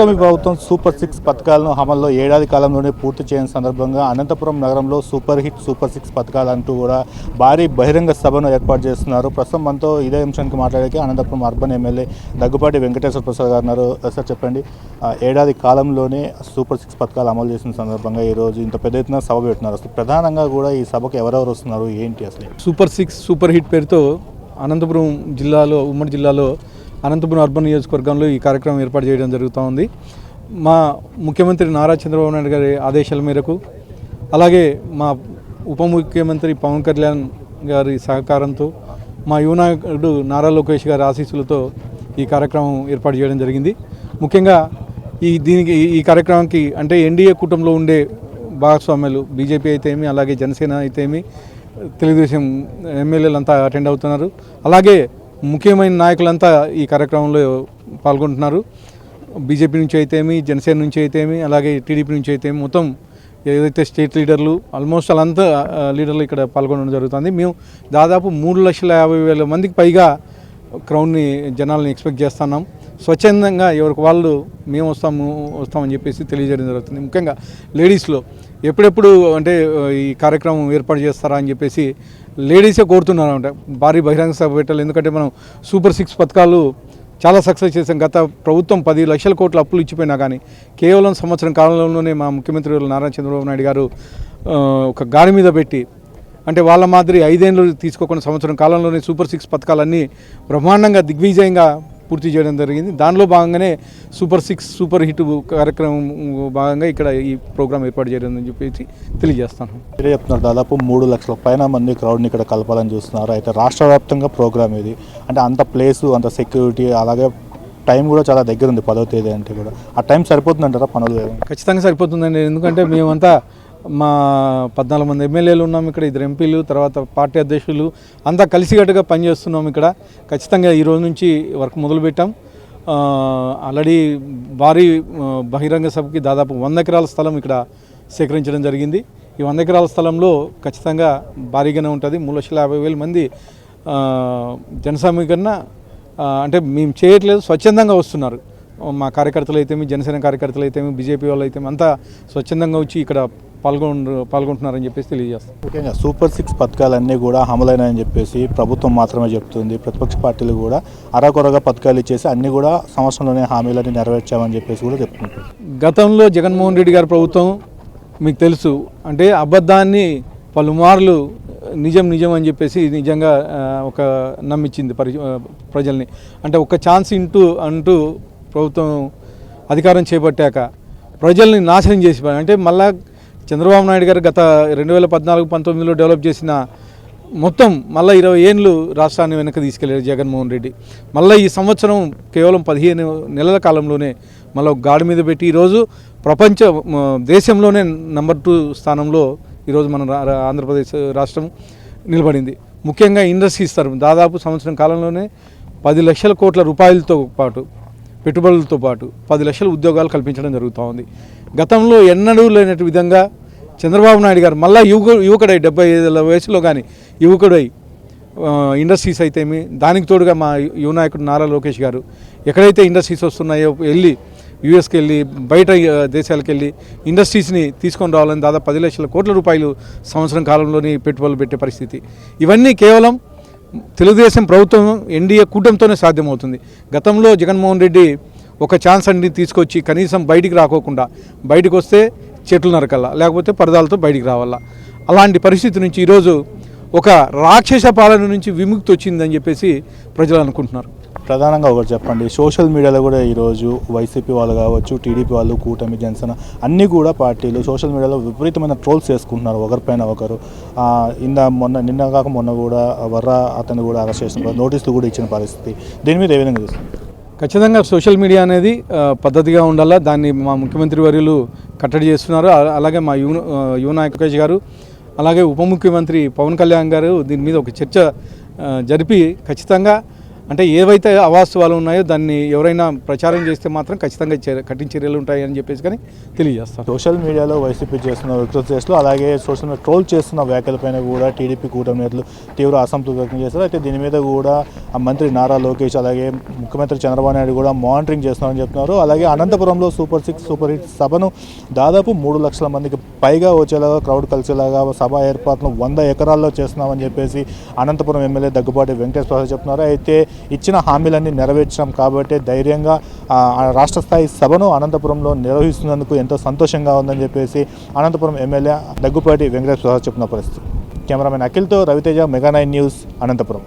కూటమి ప్రభుత్వం super six పథకాలను అమల్లో ఏడాది కాలంలోనే పూర్తి చేయని సందర్భంగా అనంతపురం నగరంలో సూపర్ హిట్ సూపర్ సిక్స్ పథకాలు అంటూ కూడా భారీ బహిరంగ సభను ఏర్పాటు చేస్తున్నారు. ప్రస్తుతం మనతో ఇదే అంశానికి మాట్లాడేకి అనంతపురం అర్బన్ ఎమ్మెల్యే దగ్గుపాటి వెంకటేశ్వర ప్రసాద్ గారు ఉన్నారు. సార్ చెప్పండి. ఏడాది కాలంలోనే సూపర్ సిక్స్ పథకాలు అమలు చేసిన సందర్భంగా ఈరోజు ఇంత పెద్ద ఎత్తున సభ పెడుతున్నారు. అసలు ప్రధానంగా కూడా ఈ సభకు ఎవరెవరు వస్తున్నారు? ఏంటి అసలు? సూపర్ సిక్స్ సూపర్ హిట్ పేరుతో అనంతపురం జిల్లాలో ఉమ్మడి జిల్లాలో అనంతపురం అర్బన్ నియోజకవర్గంలో ఈ కార్యక్రమం ఏర్పాటు చేయడం జరుగుతూ ఉంది. మా ముఖ్యమంత్రి నారా చంద్రబాబు నాయుడు గారి ఆదేశాల మేరకు అలాగే మా ఉప ముఖ్యమంత్రి పవన్ కళ్యాణ్ గారి సహకారంతో మా యువనాయకుడు నారా లోకేష్ గారి ఆశీస్సులతో ఈ కార్యక్రమం ఏర్పాటు చేయడం జరిగింది. ముఖ్యంగా ఈ దీనికి ఈ- కార్యక్రమానికి అంటే ఎన్డీఏ కూటమిలో ఉండే భాగస్వామ్యాలు బీజేపీ అయితే ఏమి అలాగే జనసేన అయితే ఏమి తెలుగుదేశం ఎమ్మెల్యేలు అంతా అటెండ్ అవుతున్నారు. అలాగే ముఖ్యమైన నాయకులంతా ఈ కార్యక్రమంలో పాల్గొంటున్నారు. బీజేపీ నుంచి అయితేమి జనసేన నుంచి అయితేమి అలాగే టీడీపీ నుంచి అయితే మొత్తం ఏదైతే స్టేట్ లీడర్లు ఆల్మోస్ట్ వాళ్ళంతా లీడర్లు ఇక్కడ పాల్గొనడం జరుగుతుంది. మేము దాదాపు మూడు లక్షల యాభై వేల మందికి పైగా క్రౌడ్ని జనాల్ని ఎక్స్పెక్ట్ చేస్తున్నాం. స్వచ్ఛందంగా ఎవరికి వాళ్ళు మేము వస్తాము వస్తామని చెప్పేసి తెలియజేయడం జరుగుతుంది. ముఖ్యంగా లేడీస్లో ఎప్పుడెప్పుడు అంటే ఈ కార్యక్రమం ఏర్పాటు చేస్తారా అని చెప్పేసి లేడీసే కోరుతున్నారు అంటే భారీ బహిరంగ సభ పెట్టాలి. ఎందుకంటే మనం సూపర్ సిక్స్ పథకాలు చాలా సక్సెస్ చేసాం గత ప్రభుత్వం పది లక్షల కోట్ల అప్పులు ఇచ్చిపోయినా కానీ కేవలం సంవత్సరం కాలంలోనే మా ముఖ్యమంత్రి నారా చంద్రబాబు నాయుడు గారు ఒక గాడి మీద పెట్టి అంటే వాళ్ళ మాదిరి ఐదేళ్ళు తీసుకోకుండా సంవత్సరం కాలంలోనే సూపర్ సిక్స్ పథకాలన్నీ బ్రహ్మాండంగా దిగ్విజయంగా పూర్తి చేయడం జరిగింది. దానిలో భాగంగానే సూపర్ సిక్స్ సూపర్ హిట్ కార్యక్రమం భాగంగా ఇక్కడ ఈ ప్రోగ్రాం ఏర్పాటు చేయడం అని చెప్పేసి తెలియజేస్తాను. చెప్తున్నారు. దాదాపు మూడు లక్షల పైన మంది క్రౌడ్ని ఇక్కడ కలపాలని చూస్తున్నారు. అయితే రాష్ట్ర వ్యాప్తంగా ప్రోగ్రామ్ ఇది. అంటే అంత ప్లేసు అంత సెక్యూరిటీ అలాగే టైం కూడా చాలా దగ్గర ఉంది. పదో తేదీ అంటే కూడా. ఆ టైం సరిపోతుందంటారా పనులు? ఖచ్చితంగా సరిపోతుందండి. ఎందుకంటే మేమంతా మా పద్నాలుగు మంది ఎమ్మెల్యేలు ఉన్నాం ఇక్కడ ఇద్దరు ఎంపీలు తర్వాత పార్టీ అధ్యక్షులు అంతా కలిసికట్టుగా పనిచేస్తున్నాం ఇక్కడ. ఖచ్చితంగా ఈరోజు నుంచి వర్క్ మొదలుపెట్టాం. ఆల్రెడీ భారీ బహిరంగ సభకి దాదాపు వంద ఎకరాల స్థలం ఇక్కడ సేకరించడం జరిగింది. ఈ వంద ఎకరాల స్థలంలో ఖచ్చితంగా భారీగానే ఉంటుంది. మూడు లక్షల యాభై వేల మంది జనసమీకరణ అంటే మేము చేయట్లేదు స్వచ్ఛందంగా వస్తున్నారు. మా కార్యకర్తలు అయితేమి జనసేన కార్యకర్తలు అయితేమి బీజేపీ వాళ్ళు అయితే అంతా స్వచ్ఛందంగా వచ్చి ఇక్కడ పాల్గొన పాల్గొంటున్నారని చెప్పేసి తెలియజేస్తాం. ముఖ్యంగా సూపర్ సిక్స్ పథకాలన్నీ కూడా అమలైనాయని చెప్పేసి ప్రభుత్వం మాత్రమే చెప్తుంది. ప్రతిపక్ష పార్టీలు కూడా అరకొరగా పథకాలు ఇచ్చేసి అన్నీ కూడా సంవత్సరంలోనే హామీలన్నీ నెరవేర్చామని చెప్పేసి కూడా చెప్తున్నారు. గతంలో జగన్మోహన్ రెడ్డి గారి ప్రభుత్వం మీకు తెలుసు అంటే అబద్ధాన్ని పలుమార్లు నిజం నిజం అని చెప్పేసి నిజంగా ఒక నమ్మించింది పరి ప్రజల్ని. అంటే ఒక ఛాన్స్ ఇంటూ అంటూ ప్రభుత్వం అధికారం చేపట్టాక ప్రజల్ని నాశనం చేసి అంటే మళ్ళా చంద్రబాబు నాయుడు గారు గత రెండు వేల పద్నాలుగు పంతొమ్మిదిలో డెవలప్ చేసిన మొత్తం మళ్ళీ ఇరవై ఏళ్ళు రాష్ట్రాన్ని వెనక తీసుకెళ్ళారు జగన్మోహన్ రెడ్డి. మళ్ళీ ఈ సంవత్సరం కేవలం పదిహేను నెలల కాలంలోనే మళ్ళీ గాడి మీద పెట్టి ఈరోజు ప్రపంచ దేశంలోనే నంబర్ టూ స్థానంలో ఈరోజు మన రా- ఆంధ్రప్రదేశ్ రాష్ట్రం నిలబడింది. ముఖ్యంగా ఇండస్ట్రీస్ తరపు దాదాపు సంవత్సరం కాలంలోనే పది లక్షల కోట్ల రూపాయలతో పాటు పెట్టుబడులతో పాటు పది లక్షల ఉద్యోగాలు కల్పించడం జరుగుతూ ఉంది. గతంలో ఎన్నడూ లేనట్టు విధంగా చంద్రబాబు నాయుడు గారు మళ్ళా యువకు యువకుడై డెబ్బై ఐదు వయసులో కానీ యువకుడై ఇండస్ట్రీస్ అయితేమి దానికి తోడుగా మా యువ నాయకుడు నారా లోకేష్ గారు ఎక్కడైతే ఇండస్ట్రీస్ వస్తున్నాయో వెళ్ళి యూఎస్కి వెళ్ళి బయట దేశాలకు వెళ్ళి ఇండస్ట్రీస్ని తీసుకొని రావాలని దాదాపు పది లక్షల కోట్ల రూపాయలు సంవత్సరం కాలంలోని పెట్టుబడులు పెట్టే పరిస్థితి. ఇవన్నీ కేవలం తెలుగుదేశం ప్రభుత్వం ఎన్డీఏ కూటమితోనే సాధ్యమవుతుంది. గతంలో జగన్మోహన్ రెడ్డి ఒక ఛాన్స్ అన్ని తీసుకొచ్చి కనీసం బయటికి రాకోకుండా బయటకు వస్తే చెట్లు నరకల్లా లేకపోతే పరదాలతో బయటికి రావాలా అలాంటి పరిస్థితి నుంచి ఈరోజు ఒక రాక్షస పాలన నుంచి విముక్తి వచ్చిందని చెప్పేసి ప్రజలు అనుకుంటున్నారు. ప్రధానంగా ఒకటి చెప్పండి. సోషల్ మీడియాలో కూడా ఈరోజు వైసీపీ వాళ్ళు కావచ్చు టీడీపీ వాళ్ళు కూటమి జనసేన అన్నీ కూడా పార్టీలు సోషల్ మీడియాలో విపరీతమైన ట్రోల్స్ చేసుకుంటున్నారు. ఒకరిపైన ఒకరు. ఇందా ఇంద మొన్న నిన్న కాక మొన్న కూడా వర్ర అతను కూడా అరెస్ట్ చేసిన నోటీసులు కూడా ఇచ్చిన పరిస్థితి. దీని మీద ఏ విధంగా చూస్తుంది ఖచ్చితంగా సోషల్ మీడియా అనేది పద్ధతిగా ఉండాలా? దాన్ని మా ముఖ్యమంత్రి వర్యులు కట్టడి చేస్తున్నారు. అలాగే మా యువ యువ నాయకేష్ గారు అలాగే ఉప ముఖ్యమంత్రి పవన్ కళ్యాణ్ గారు దీని మీద ఒక చర్చ జరిపి ఖచ్చితంగా అంటే ఏవైతే అవాస్తవాలు ఉన్నాయో దాన్ని ఎవరైనా ప్రచారం చేస్తే మాత్రం ఖచ్చితంగా చర్య- కఠిన చర్యలు ఉంటాయని చెప్పేసి కానీ తెలియజేస్తాను. సోషల్ మీడియాలో వైసీపీ చేస్తున్న వికృత అలాగే సోషల్ మీడియా ట్రోల్ చేస్తున్న వ్యాఖ్యలపైన కూడా టీడీపీ కూటమి నేతలు తీవ్ర అసంతృప్తి వ్యక్తం చేస్తారు అయితే దీని మీద కూడా మంత్రి నారా లోకేష్ అలాగే ముఖ్యమంత్రి చంద్రబాబు నాయుడు కూడా మానిటరింగ్ చేస్తున్నారని చెప్తున్నారు అలాగే అనంతపురంలో సూపర్ సిక్స్ సూపర్ హిట్ సభను దాదాపు మూడు లక్షల మందికి పైగా వచ్చేలాగా క్రౌడ్ కలిసేలాగా సభ ఏర్పాట్లను వంద ఎకరాల్లో చేస్తున్నామని చెప్పేసి అనంతపురం ఎమ్మెల్యే దగ్గుబాటి వెంకటేశ్వర చెప్తున్నారు. అయితే ఇచ్చిన హామీలన్నీ నెరవేర్చాం కాబట్టి ధైర్యంగా రాష్ట్ర స్థాయి సభను అనంతపురంలో నిర్వహిస్తున్నందుకు ఎంతో సంతోషంగా ఉందని చెప్పేసి అనంతపురం ఎమ్మెల్యే దగ్గుపాటి వెంకటేశ్వర చెప్పిన పరిస్థితి. Cameraman అఖిల్తో Raviteja mega nine news Anantapuram.